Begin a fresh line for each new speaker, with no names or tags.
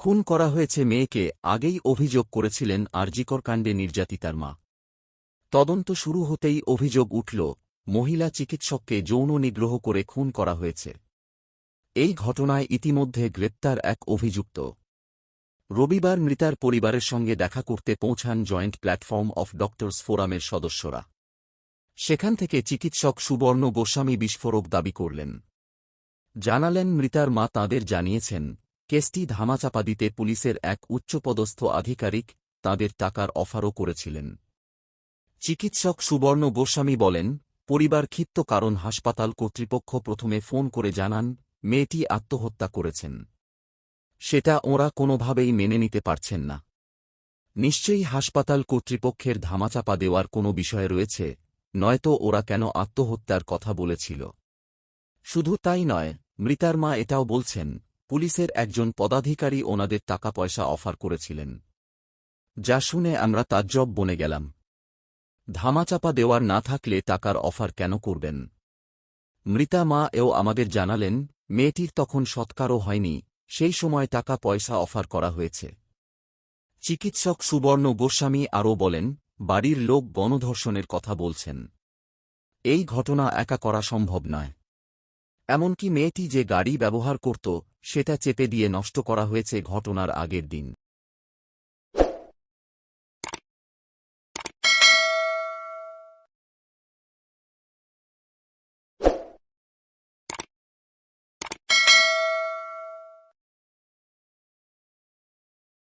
খুন করা হয়েছে মেয়েকে আগেই অভিযোগ করেছিলেন আরজিকর কাণ্ডে নির্যাতিতার মা। তদন্ত শুরু হতেই অভিযোগ উঠল, মহিলা চিকিৎসককে যৌন নিগ্রহ করে খুন করা হয়েছে। এই ঘটনায় ইতিমধ্যে গ্রেপ্তার এক অভিযুক্ত। রবিবার মৃতার পরিবারের সঙ্গে দেখা করতে পৌঁছান জয়েন্ট প্ল্যাটফর্ম অফ ডক্টরস ফোরামের সদস্যরা। সেখান থেকে চিকিৎসক সুবর্ণ গোস্বামী বিস্ফোরক দাবি করলেন। জানালেন মৃতার মা তাঁদের জানিয়েছেন কেসটি ধামাচাপা দিতে পুলিশের এক উচ্চপদস্থ আধিকারিক তাঁদের টাকার অফারও করেছিলেন। চিকিৎসক সুবর্ণ গোস্বামী বলেন, পরিবার ক্ষিপ্ত কারণ হাসপাতাল কর্তৃপক্ষ প্রথমে ফোন করে জানান, মেয়েটি আত্মহত্যা করেছেন। সেটা ওঁরা কোনোভাবেই মেনে নিতে পারছেন না। নিশ্চয়ই হাসপাতাল কর্তৃপক্ষের ধামাচাপা দেওয়ার কোনো বিষয় রয়েছে, নয়তো ওরা কেন আত্মহত্যার কথা বলেছিল। শুধু তাই নয়, মৃতার মা এটাও বলছেন পুলিশের একজন পদাধিকারী ওনাদের টাকা পয়সা অফার করেছিলেন। যা শুনে আমরা তাজ্জব বনে গেলাম। ধামাচাপা দেওয়ার না থাকলে টাকার অফার কেন করবেন? মৃতা মা এও আমাদের জানালেন, মেয়েটির তখন সৎকারও হয়নি, সেই সময় টাকা পয়সা অফার করা হয়েছে। চিকিৎসক সুবর্ণ গোস্বামী আরও বলেন, বাড়ির লোক গণধর্ষণের কথা বলছেন। এই ঘটনা একা করা সম্ভব নয়। এমনকি মেয়েটি যে গাড়ি ব্যবহার করত সেটা চেপে দিয়ে নষ্ট করা হয়েছে ঘটনার আগের দিন।